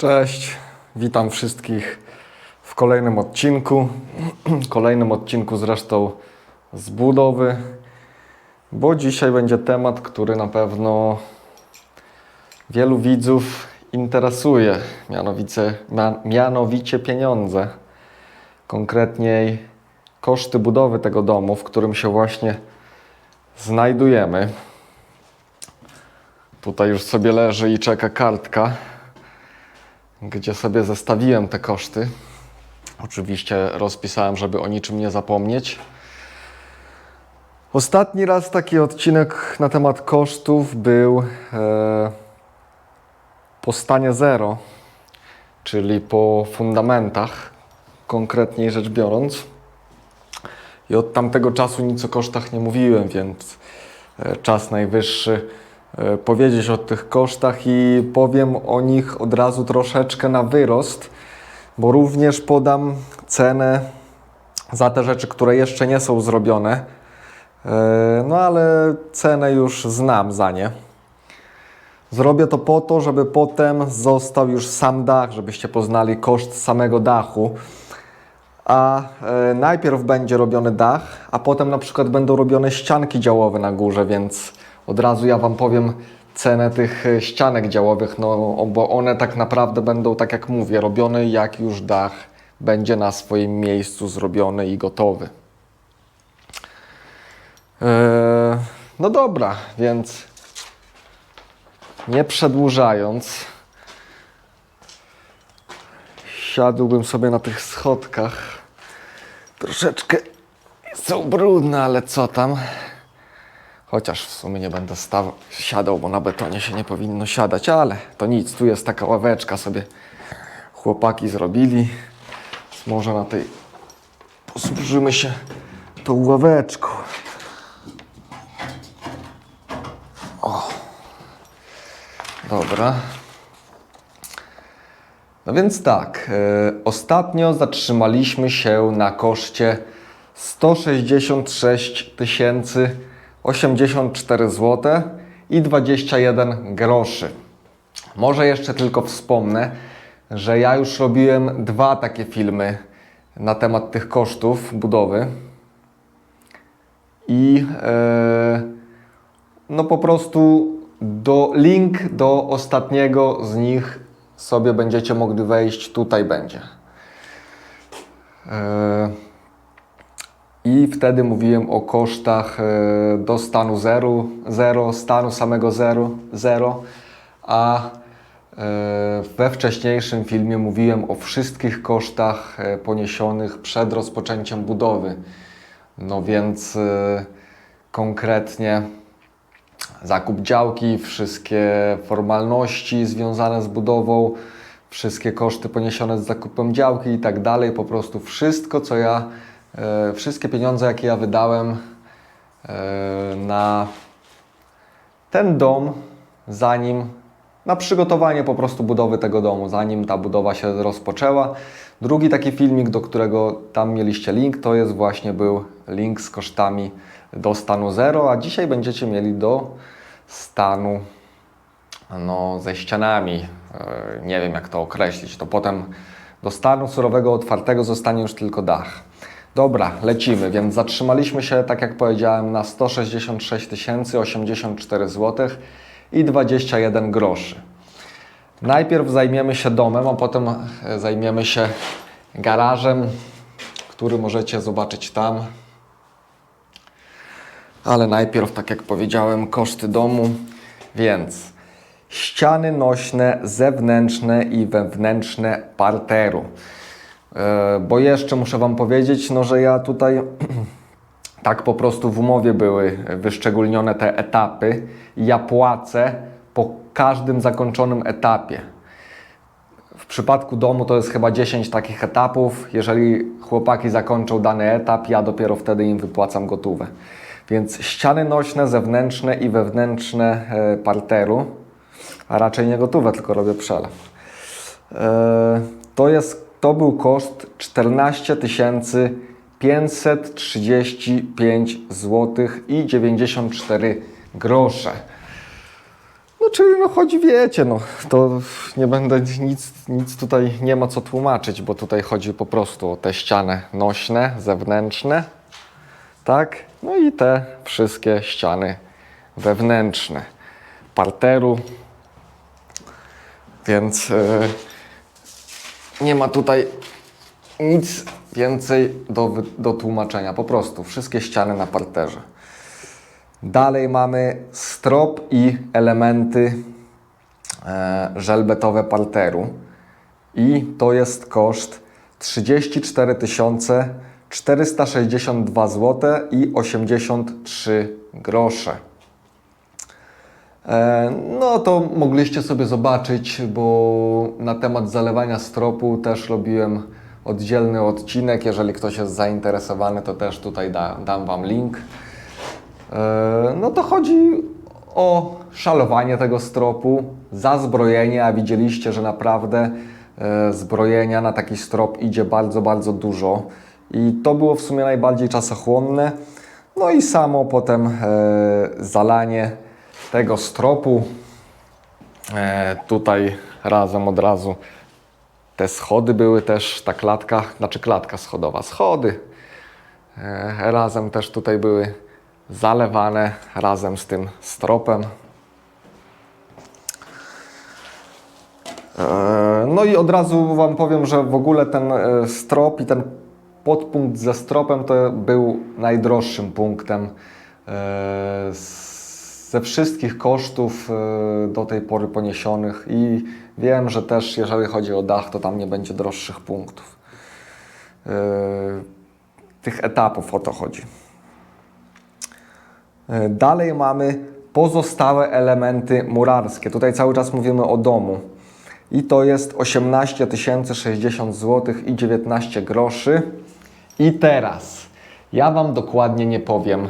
Cześć, witam wszystkich w kolejnym odcinku. Kolejnym odcinku zresztą z budowy, bo dzisiaj będzie temat, który na pewno wielu widzów interesuje, mianowicie, mia- mianowicie pieniądze. Konkretniej koszty budowy tego domu, w którym się właśnie znajdujemy. Tutaj już sobie leży i czeka kartka gdzie sobie zestawiłem te koszty. Oczywiście rozpisałem, żeby o niczym nie zapomnieć. Ostatni raz taki odcinek na temat kosztów był e, po stanie zero, czyli po fundamentach, konkretniej rzecz biorąc. I od tamtego czasu nic o kosztach nie mówiłem, więc e, czas najwyższy powiedzieć o tych kosztach i powiem o nich od razu troszeczkę na wyrost, bo również podam cenę za te rzeczy, które jeszcze nie są zrobione. E, No ale cenę już znam za nie. Zrobię to po to, żeby potem został już sam dach, żebyście poznali koszt samego dachu. A e, najpierw będzie robiony dach, a potem na przykład będą robione ścianki działowe na górze, więc od razu ja Wam powiem cenę tych e, ścianek działowych, no bo one tak naprawdę będą, tak jak mówię, robione jak już dach będzie na swoim miejscu zrobiony i gotowy. E, no dobra, więc nie przedłużając, siadłbym sobie na tych schodkach. Troszeczkę są brudne, ale co tam? Chociaż w sumie nie będę stawał, siadał, bo na betonie się nie powinno siadać, ale to nic, tu jest taka ławeczka sobie chłopaki zrobili. Może na tej posłużymy się tą ławeczką. O. Dobra. No więc tak, e, ostatnio zatrzymaliśmy się na koszcie 166 084 zł i 21 groszy. Może jeszcze tylko wspomnę, że ja już robiłem dwa takie filmy na temat tych kosztów budowy. I e, no po prostu do, link do ostatniego z nich sobie będziecie mogli wejść, tutaj będzie. E, I wtedy mówiłem o kosztach e, do stanu 0, 0 stanu samego 0, 0 a e, we wcześniejszym filmie mówiłem o wszystkich kosztach e, poniesionych przed rozpoczęciem budowy. No więc konkretnie zakup działki, wszystkie formalności związane z budową, wszystkie koszty poniesione z zakupem działki i tak dalej. Po prostu wszystko, co ja, wszystkie pieniądze, jakie ja wydałem e, na ten dom, zanim na przygotowanie po prostu budowy tego domu, zanim ta budowa się rozpoczęła. Drugi taki filmik, do którego tam mieliście link, to jest właśnie był link z kosztami do stanu 0, a dzisiaj będziecie mieli do stanu no, ze ścianami. E, Nie wiem jak to określić. To potem do stanu surowego, otwartego zostanie już tylko dach. Dobra, lecimy, więc zatrzymaliśmy się, tak jak powiedziałem, na 166 084 zł i 21 groszy. Najpierw zajmiemy się domem, a potem e, zajmiemy się garażem, który możecie zobaczyć tam. Ale najpierw, tak jak powiedziałem, koszty domu, więc ściany nośne, zewnętrzne i wewnętrzne parteru. E, Bo jeszcze muszę Wam powiedzieć, no, że ja tutaj tak po prostu w umowie były wyszczególnione te etapy. Ja płacę po każdym zakończonym etapie. W przypadku domu to jest chyba 10 takich etapów. Jeżeli chłopaki zakończą dany etap, ja dopiero wtedy im wypłacam gotówę. Więc ściany nośne, zewnętrzne i wewnętrzne e, parteru, a raczej nie gotówę, tylko robię przelew. To, jest, to był koszt 14 535 zł i 94 grosze. No czyli no chodzi, wiecie, no to nie będę nic, nic tutaj nie ma co tłumaczyć, bo tutaj chodzi po prostu o te ściany nośne, zewnętrzne, tak? No i te wszystkie ściany wewnętrzne parteru, więc e, nie ma tutaj nic więcej do, do tłumaczenia, po prostu wszystkie ściany na parterze. Dalej mamy strop i elementy e, żelbetowe parteru. I to jest koszt 34 462 zł i 83 grosze. E, No to mogliście sobie zobaczyć, bo na temat zalewania stropu też robiłem oddzielny odcinek. Jeżeli ktoś jest zainteresowany, to też tutaj da, dam Wam link. E, No to chodzi o szalowanie tego stropu, za zbrojenie, a widzieliście, że naprawdę e, zbrojenia na taki strop idzie bardzo, bardzo dużo. I to było w sumie najbardziej czasochłonne. No i samo potem zalanie tego stropu. E, tutaj razem od razu te schody były też, ta klatka, znaczy klatka schodowa, schody E, razem też tutaj były zalewane razem z tym stropem. E, No i od razu Wam powiem, że w ogóle ten e, strop i ten podpunkt ze stropem to był najdroższym punktem e, ze wszystkich kosztów e, do tej pory poniesionych i wiem, że też jeżeli chodzi o dach, to tam nie będzie droższych punktów. E, Tych etapów o to chodzi. E, Dalej mamy pozostałe elementy murarskie. Tutaj cały czas mówimy o domu. I to jest 18 060 zł i 19 groszy. I teraz ja Wam dokładnie nie powiem,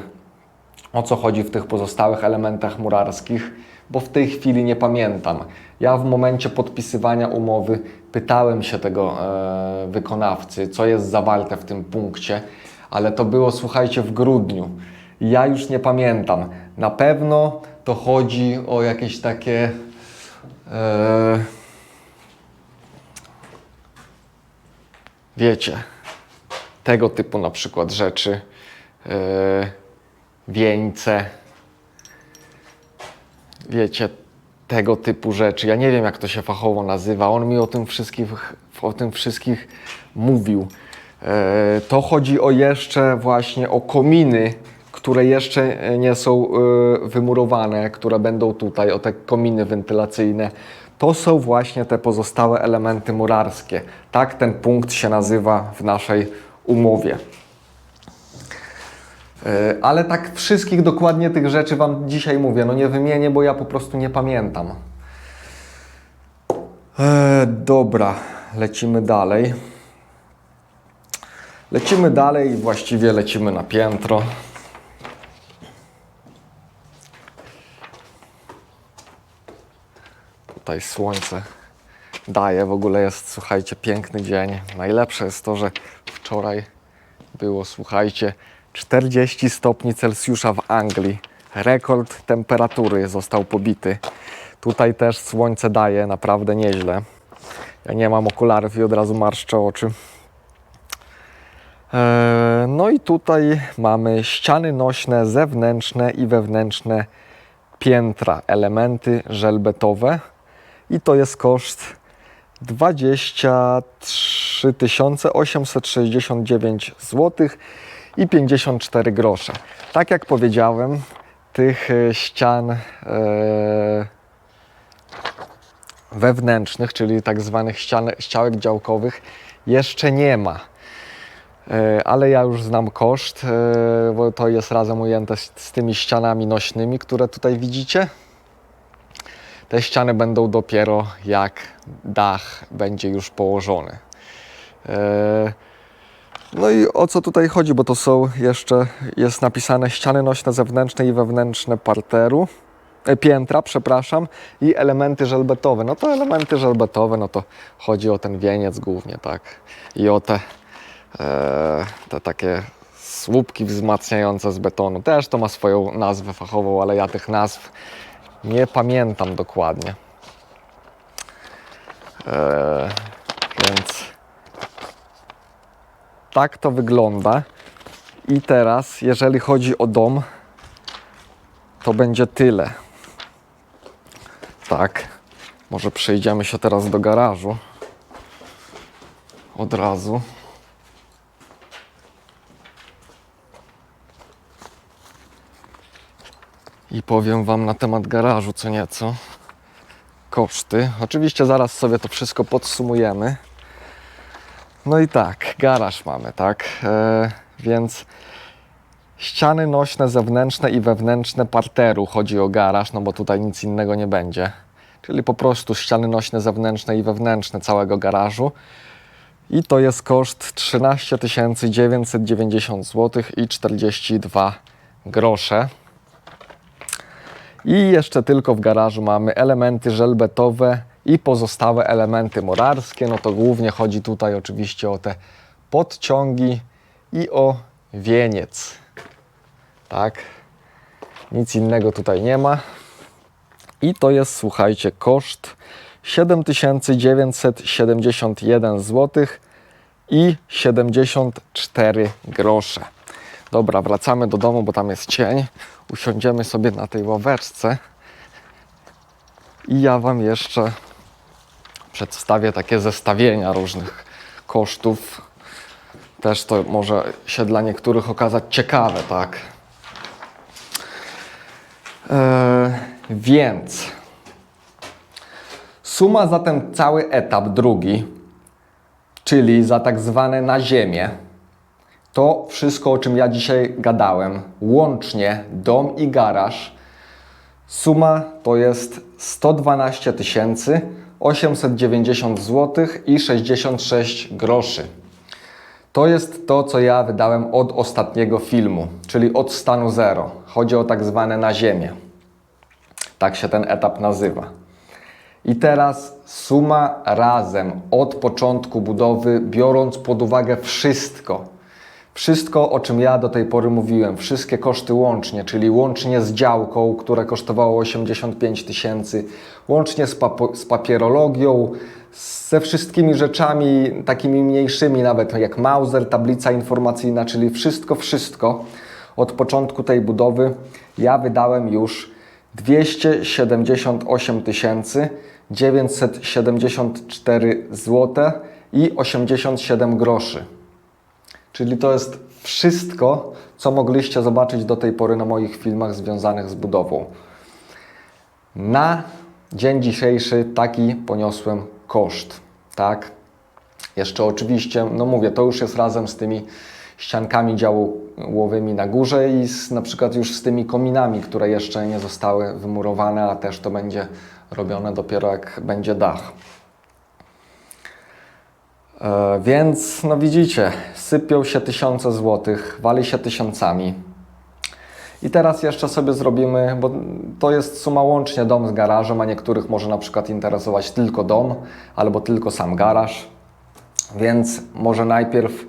o co chodzi w tych pozostałych elementach murarskich, bo w tej chwili nie pamiętam. Ja w momencie podpisywania umowy pytałem się tego e, wykonawcy, co jest zawarte w tym punkcie, ale to było, słuchajcie, w grudniu. Ja już nie pamiętam. Na pewno to chodzi o jakieś takie. E, wiecie, tego typu na przykład rzeczy. E, wieńce, wiecie, tego typu rzeczy. Ja nie wiem, jak to się fachowo nazywa. On mi o tym wszystkich, o tym wszystkich mówił. E, To chodzi o jeszcze właśnie o kominy, które jeszcze nie są e, wymurowane, które będą tutaj, o te kominy wentylacyjne. To są właśnie te pozostałe elementy murarskie. Tak ten punkt się nazywa w naszej umowie. E, Ale tak wszystkich dokładnie tych rzeczy Wam dzisiaj mówię. No nie wymienię, bo ja po prostu nie pamiętam. E, dobra, lecimy dalej. Lecimy dalej, właściwie lecimy na piętro. Tutaj słońce daje, w ogóle jest, słuchajcie, piękny dzień. Najlepsze jest to, że wczoraj było, słuchajcie, 40 stopni Celsjusza w Anglii. Rekord temperatury został pobity. Tutaj też słońce daje naprawdę nieźle. Ja nie mam okularów i od razu marszczę oczy. Eee, No i tutaj mamy ściany nośne, zewnętrzne i wewnętrzne piętra, elementy żelbetowe i to jest koszt 23 869 zł i 54 grosze. Tak jak powiedziałem, tych e, ścian e, wewnętrznych, czyli tak zwanych ścian, ściałek działkowych, jeszcze nie ma. E, Ale ja już znam koszt, bo to jest razem ujęte z tymi ścianami nośnymi, które tutaj widzicie. Te ściany będą dopiero jak dach będzie już położony. E, No i o co tutaj chodzi, bo to są jeszcze, jest napisane ściany nośne zewnętrzne i wewnętrzne parteru, e, piętra, przepraszam, i elementy żelbetowe. No to elementy żelbetowe, no to chodzi o ten wieniec głównie, tak, i o te, e, te takie słupki wzmacniające z betonu. Też to ma swoją nazwę fachową, ale ja tych nazw Nie pamiętam dokładnie. Eee, więc tak to wygląda. I teraz, jeżeli chodzi o dom, to będzie tyle. Tak. Może przejdziemy się teraz do garażu. Od razu. I powiem Wam na temat garażu co nieco. Koszty. Oczywiście zaraz sobie to wszystko podsumujemy. No i tak, garaż mamy, tak? E, więc ściany nośne zewnętrzne i wewnętrzne parteru chodzi o garaż, no bo tutaj nic innego nie będzie. Czyli po prostu ściany nośne zewnętrzne i wewnętrzne całego garażu. I to jest koszt 13 990 zł i 42 grosze. I jeszcze tylko w garażu mamy elementy żelbetowe i pozostałe elementy morarskie. No to głównie chodzi tutaj oczywiście o te podciągi i o wieniec. Tak. Nic innego tutaj nie ma. I to jest, słuchajcie, koszt 7971 zł i 74 grosze. Dobra, wracamy do domu, bo tam jest cień. Usiądziemy sobie na tej ławeczce i ja Wam jeszcze przedstawię takie zestawienia różnych kosztów. Też to może się dla niektórych okazać ciekawe, tak? Eee, więc suma za ten cały etap drugi, czyli za tak zwane na ziemię, to wszystko, o czym ja dzisiaj gadałem, łącznie dom i garaż, suma to jest 112 890 zł i 66 groszy. To jest to, co ja wydałem od ostatniego filmu, czyli od stanu zero. Chodzi o tak zwane na ziemię. Tak się ten etap nazywa. I teraz suma razem od początku budowy, biorąc pod uwagę wszystko, wszystko, o czym ja do tej pory mówiłem, wszystkie koszty łącznie, czyli łącznie z działką, które kosztowało 85 tysięcy, łącznie z, z papierologią, ze wszystkimi rzeczami takimi mniejszymi, nawet jak Mauser, tablica informacyjna, czyli wszystko, wszystko od początku tej budowy, ja wydałem już 278 974 zł i 87 groszy. Czyli to jest wszystko, co mogliście zobaczyć do tej pory na moich filmach związanych z budową. Na dzień dzisiejszy taki poniosłem koszt, tak? Jeszcze oczywiście, no mówię, to już jest razem z tymi ściankami działowymi na górze i z, na przykład już z tymi kominami, które jeszcze nie zostały wymurowane, a też to będzie robione dopiero jak będzie dach. E, więc, no widzicie, sypią się tysiące złotych, wali się tysiącami. I teraz jeszcze sobie zrobimy, bo to jest suma łącznie dom z garażem, a niektórych może na przykład interesować tylko dom albo tylko sam garaż. Więc może najpierw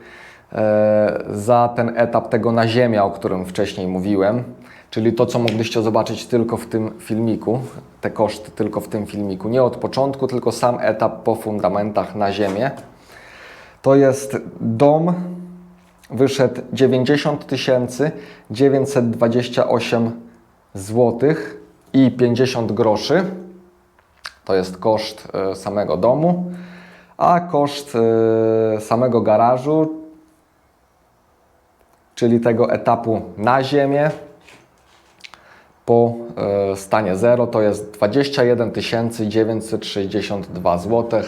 e, za ten etap tego na ziemię, o którym wcześniej mówiłem, czyli to, co mogliście zobaczyć tylko w tym filmiku, te koszty tylko w tym filmiku, nie od początku, tylko sam etap po fundamentach na ziemię. To jest dom, wyszedł 90 928 zł i 50 groszy. To jest koszt e, samego domu, a koszt e, samego garażu, czyli tego etapu na ziemię po e, stanie 0 to jest 21 962 zł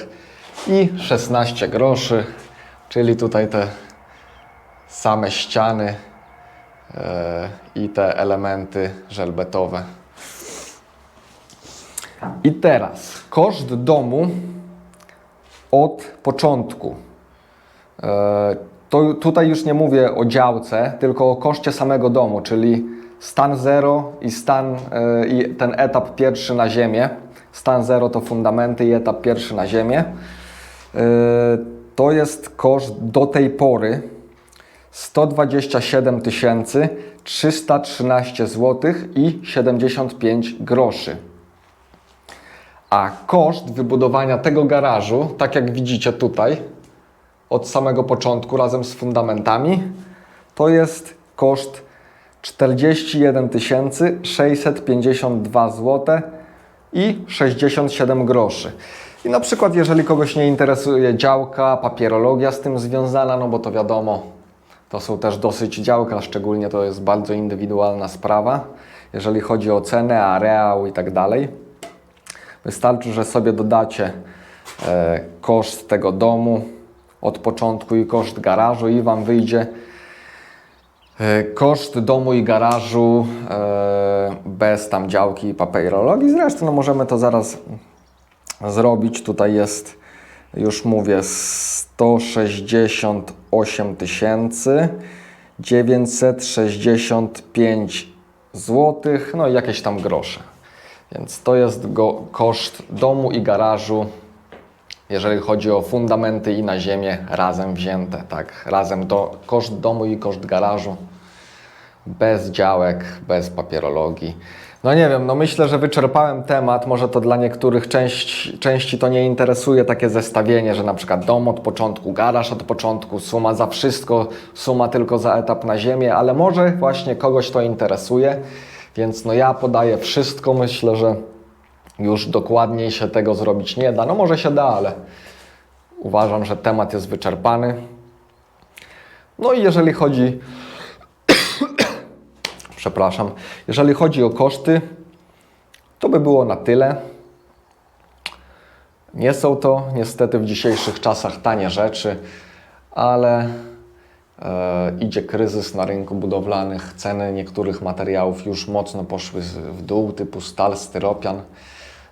i 16 groszy, czyli tutaj te same ściany e, i te elementy żelbetowe. I teraz koszt domu od początku. E, to tutaj już nie mówię o działce, tylko o koszcie samego domu, czyli stan 0 i stan e, i ten etap pierwszy na ziemię. Stan 0 to fundamenty i etap pierwszy na ziemię. To jest koszt do tej pory 127 313 zł i 75 groszy. A koszt wybudowania tego garażu, tak jak widzicie tutaj, od samego początku razem z fundamentami, to jest koszt 41 652 zł i 67 groszy. I na przykład, jeżeli kogoś nie interesuje działka, papierologia z tym związana, no bo to wiadomo, to są też dosyć działka, szczególnie to jest bardzo indywidualna sprawa, jeżeli chodzi o cenę, areał i tak dalej. Wystarczy, że sobie dodacie e, koszt tego domu od początku i koszt garażu i Wam wyjdzie e, koszt domu i garażu e, bez tam działki i papierologii. Zresztą no, możemy to zaraz zrobić. Tutaj jest, już mówię, 168 965 zł, no i jakieś tam grosze. Więc to jest go, koszt domu i garażu, jeżeli chodzi o fundamenty i na ziemię razem wzięte, tak? Razem do, koszt domu i koszt garażu, bez działek, bez papierologii. No nie wiem, no myślę, że wyczerpałem temat. Może to dla niektórych części, części to nie interesuje takie zestawienie, że na przykład dom od początku, garaż od początku, suma za wszystko, suma tylko za etap na ziemię, ale może właśnie kogoś to interesuje. Więc no ja podaję wszystko. Myślę, że już dokładniej się tego zrobić nie da. No może się da, ale uważam, że temat jest wyczerpany. No i jeżeli chodzi przepraszam. Jeżeli chodzi o koszty, to by było na tyle. Nie są to niestety w dzisiejszych czasach tanie rzeczy, ale e, idzie kryzys na rynku budowlanych. Ceny niektórych materiałów już mocno poszły w dół, typu stal, styropian.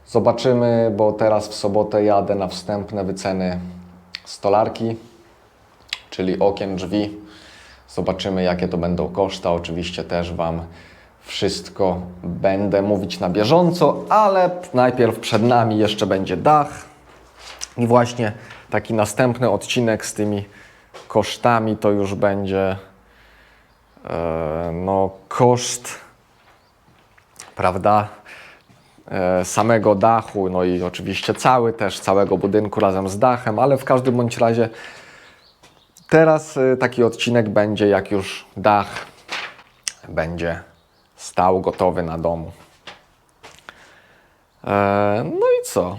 Zobaczymy, bo teraz w sobotę jadę na wstępne wyceny stolarki, czyli okien, drzwi. Zobaczymy, jakie to będą koszta. Oczywiście też Wam wszystko będę mówić na bieżąco, ale najpierw przed nami jeszcze będzie dach. I właśnie taki następny odcinek z tymi kosztami to już będzie e, no, koszt, prawda, e, samego dachu, no i oczywiście cały też, całego budynku razem z dachem, ale w każdym bądź razie Teraz y, taki odcinek będzie, jak już dach będzie stał gotowy na domu. E, no i co?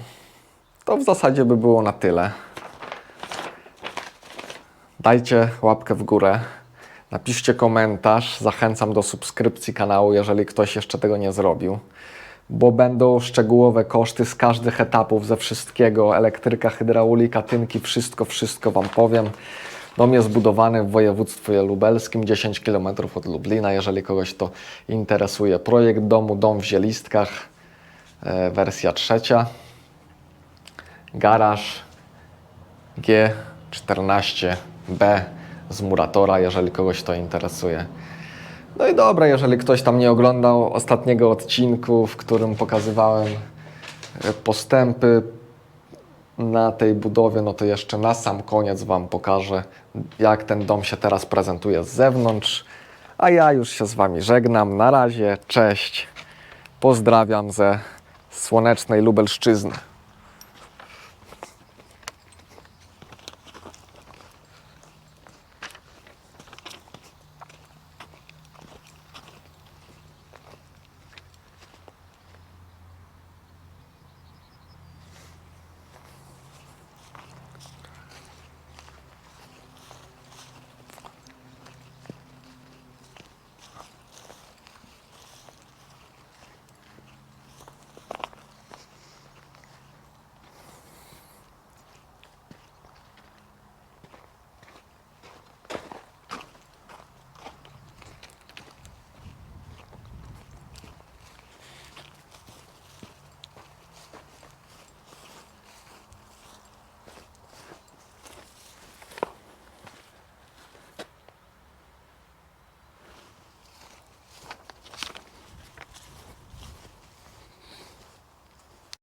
To w zasadzie by było na tyle. Dajcie łapkę w górę. Napiszcie komentarz. Zachęcam do subskrypcji kanału, jeżeli ktoś jeszcze tego nie zrobił. Bo będą szczegółowe koszty z każdych etapów, ze wszystkiego. Elektryka, hydraulika, tynki, wszystko, wszystko Wam powiem. Dom jest zbudowany w województwie lubelskim, 10 km od Lublina, jeżeli kogoś to interesuje. Projekt domu Dom w Zielistkach, e, wersja trzecia. Garaż G14B z Muratora, jeżeli kogoś to interesuje. No i dobra, jeżeli ktoś tam nie oglądał ostatniego odcinku, w którym pokazywałem e, postępy na tej budowie, no to jeszcze na sam koniec Wam pokażę, jak ten dom się teraz prezentuje z zewnątrz. A ja już się z Wami żegnam. Na razie, cześć. Pozdrawiam ze słonecznej Lubelszczyzny.